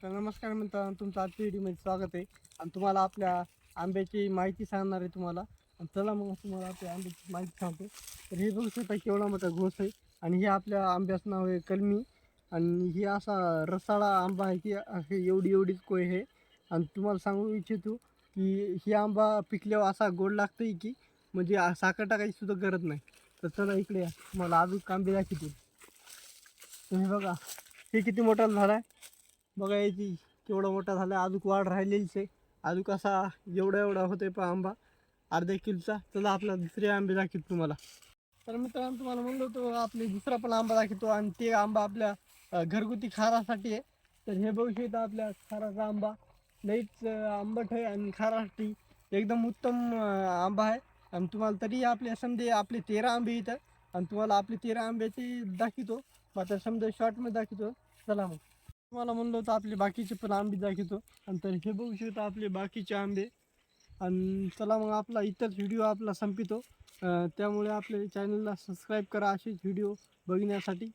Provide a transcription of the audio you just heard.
तर नमस्कार मित्रांनो तुमचं आजच्या व्हिडिओमध्ये स्वागत आहे. आणि तुम्हाला आपल्या आंब्याची माहिती सांगणार आहे तुम्हाला. आणि चला मग तुम्हाला आपल्या आंब्याची माहिती सांगतो. तर हे बघू शकता केवढा मोठा घोस आहे. आणि हे आपल्या आंब्याचं नाव आहे कलमी. आणि हे असा रसाळा आंबा आहे की हे एवढी एवढीच कोय आहे. आणि तुम्हाला सांगू इच्छितो की ही आंबा पिकल्यावर असा गोड लागतंय की म्हणजे साखर टाकायची सुद्धा गरज नाही. तर चला इकडे या. तुम्हाला अजून आंबे दाखवतील तुम्ही बघा हे किती मोठा झाला आहे बघा याची केवढा मोठा झाला अजूक वाढ राहिलेलीच आहे. अजूक कसा एवढा एवढा होतोय पण आंबा. अर्ध्या किलोचा. चला आपला दुसरे आंबे दाखवतो तुम्हाला. तर मित्रांनो तुम्हाला म्हणलो होतो आपले दुसरा पण आंबा दाखवतो. आणि ते आंबा आपल्या घरगुती खारासाठी आहे. तर हे बघू शकता आपल्या खाराचा आंबा. लईच आंबट आहे आणि खारासाठी एकदम उत्तम आंबा आहे. आणि तुम्हाला तरी आपले समजे आपले तेरा आंबे येतात आणि तुम्हाला आपले तेरा आंब्याचे दाखवतो. मग आता समजा शॉर्टमध्ये दाखवतो. चला मग. तुम्हाला म्हणलं होतं आपले बाकीचे पण आंबे दाखवतो. आणि तर हे बघू शकता आपले बाकीचे आंबे. आणि चला मग आपला इतर व्हिडिओ आपला संपितो. त्यामुळे आपल्या चॅनलला सबस्क्राईब करा असेच व्हिडिओ बघण्यासाठी.